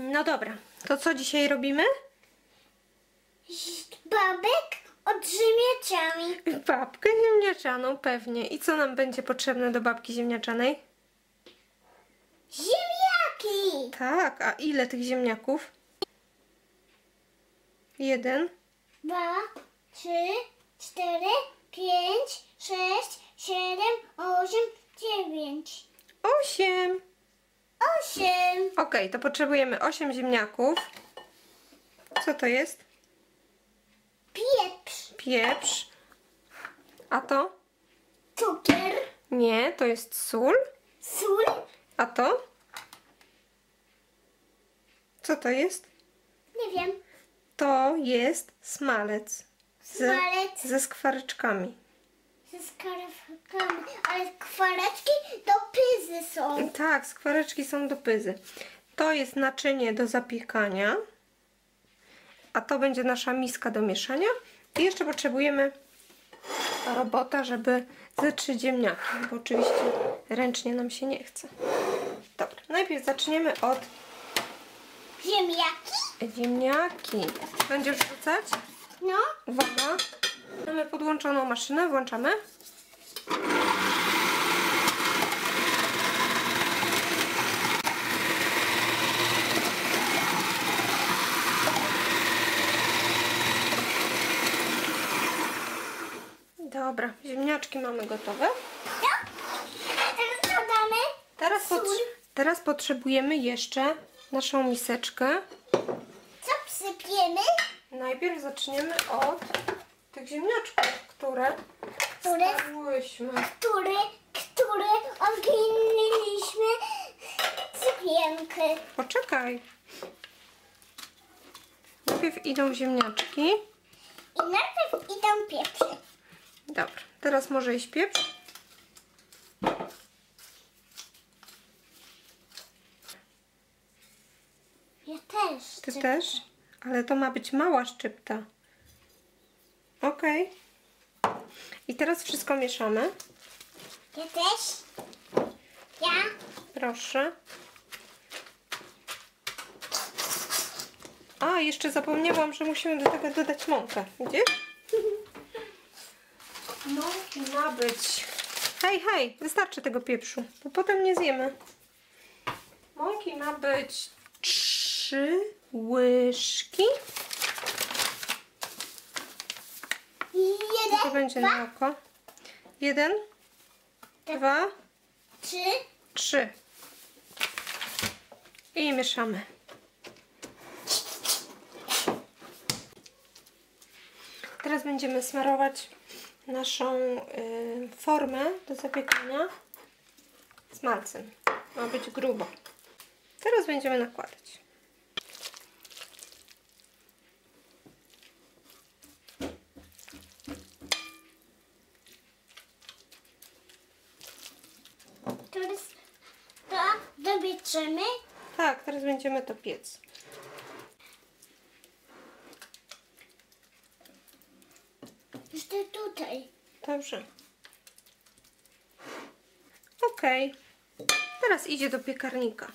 No dobra, to co dzisiaj robimy? Babek od ziemniaczami. Babkę ziemniaczaną pewnie. I co nam będzie potrzebne do babki ziemniaczanej? Ziemniaki. Tak, a ile tych ziemniaków? Jeden, Dwa, trzy, cztery, pięć, Okej, to potrzebujemy osiem ziemniaków. Co to jest? Pieprz. Pieprz. A to? Cukier. Nie, to jest sól. Sól. A to? Co to jest? Nie wiem. To jest smalec. Ze, Smalec. ze skwareczkami. Ale kwareczki do pyzy są. Tak, skwareczki są do pyzy. To jest naczynie do zapiekania. A to będzie nasza miska do mieszania. I jeszcze potrzebujemy robota, żeby zetrzeć ziemniaki, bo oczywiście ręcznie nam się nie chce. Dobra, najpierw zaczniemy od Ziemniaki? ziemniaki. Będziesz rzucać? No. Uwaga. Mamy podłączoną maszynę, włączamy. Dobra, ziemniaczki mamy gotowe. No. Teraz dodamy Teraz, pot- teraz potrzebujemy jeszcze naszą miseczkę. Co wsypiemy? Najpierw zaczniemy od tych ziemniaczków, które Które? stawiłyśmy. Który, który odginęliśmy sypienkę. Poczekaj. Najpierw idą ziemniaczki. I najpierw idą pieprze. Dobra, teraz może iść pieprz. Ja też. Ty też? Ale to ma być mała szczypta. Ok. I teraz wszystko mieszamy. Ja też. Ja. Proszę. A, jeszcze zapomniałam, że musimy do tego dodać mąkę. Widzisz? Mąki ma być. Hej, hej, wystarczy tego pieprzu, bo potem nie zjemy. Mąki ma być trzy łyżki. To będzie na oko. Jeden, dwa, trzy, trzy. I mieszamy. Teraz będziemy smarować naszą y, formę do zapiekania smalcem. Ma być grubo. Teraz będziemy nakładać. teraz to Tak, teraz będziemy to piec. Jeszcze tutaj. Dobrze. Ok. Teraz idzie do piekarnika.